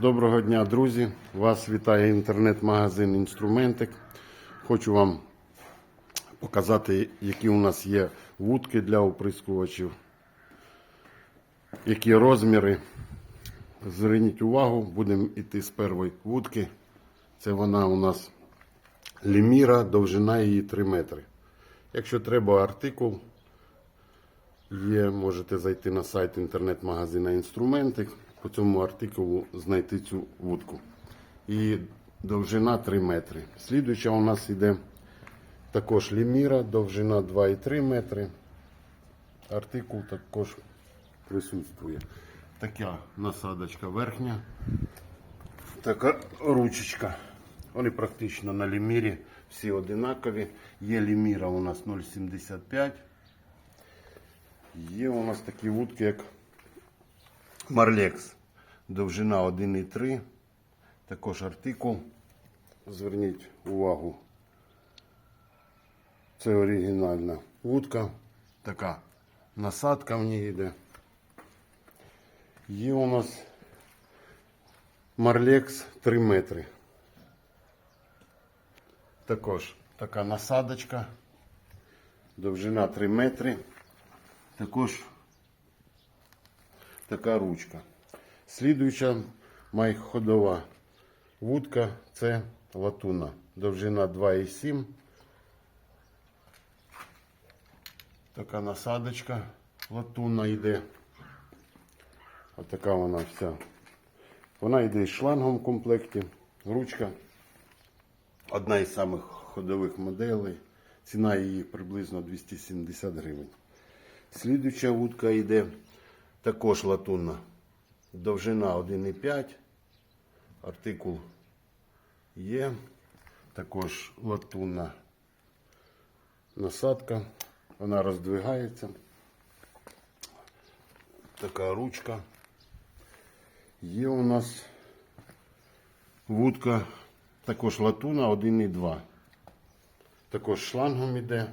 Доброго дня, друзі! Вас вітає інтернет-магазин Інструментик. Хочу вам показати, які у нас є вудки для оприскувачів, які розміри. Зверніть увагу, будемо йти з першої вудки. Це вона у нас ліміра, довжина її 3 метри. Якщо треба артикул, Є, можете зайти на сайт інтернет-магазина інструменти, по цьому артикулу знайти цю вудку. І довжина 3 метри. Слідуюча у нас йде також ліміра, довжина 2,3 метри. Артикул також присутствує. Така насадочка верхня, така ручечка. Вони практично на лімірі всі одинакові. Є ліміра у нас 0,75. Є у нас такі вудки, як Марлекс. Довжина 1,3. Також артикул. Зверніть увагу. Це оригінальна вудка. Така насадка в ній йде. Є у нас Марлекс 3 метри. Також така насадочка. Довжина 3 метри. Також така ручка. Слідуюча майходова вудка це латуна. Довжина 2,7. Така насадочка латунна йде. Отака вона вся. Вона йде з шлангом в комплекті. Ручка. Одна із самих ходових моделей. Ціна її приблизно 270 гривень. Слідуюча вудка йде також латунна. Довжина 1,5. Артикул є. Також латунна насадка. Вона роздвигається. Така ручка. Є у нас вудка, також латуна 1,2. Також шлангом іде.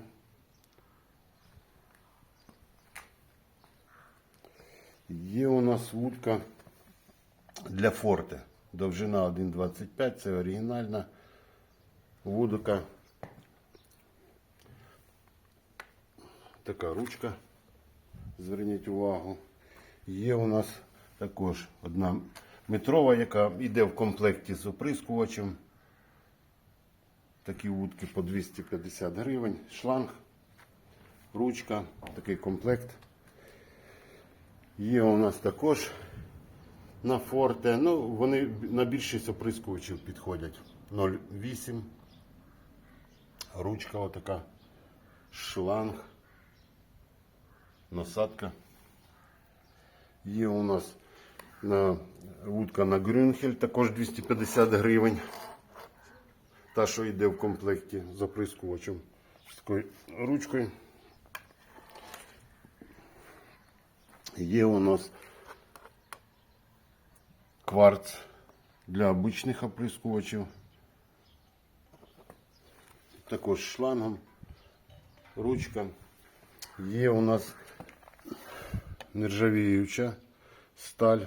Є у нас вудка для форте. Довжина 1,25, це оригінальна вудка. Така ручка. Зверніть увагу. Є у нас також одна метрова, яка йде в комплекті з оприскувачем. Такі вудки по 250 гривень. Шланг, ручка, такий комплект. Є у нас також на форте. Ну, вони на більшість оприскувачів підходять. 0,8. Ручка отака. Шланг. Насадка. Є у нас на, вудка на Грюнхель, також 250 гривень. Та, що йде в комплекті з оприскувачем. З ручкою. Є у нас кварц для обичних оприскувачів. Також шлангом, ручка. Є у нас нержавіюча сталь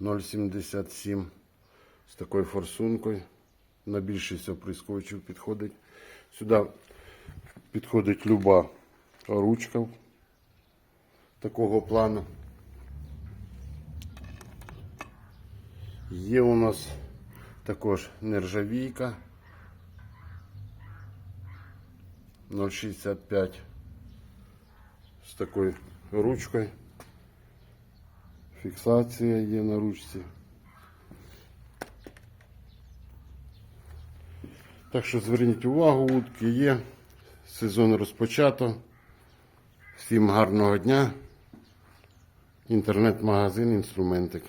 0,77 з такою форсункою. На більшість оприскувачів підходить. Сюди підходить люба ручка такого плану. Є у нас також нержавійка 0,65 з такою ручкою. Фіксація є на ручці. Так що зверніть увагу, утки є. Сезон розпочато. Всім гарного дня. Інтернет-магазин інструментик.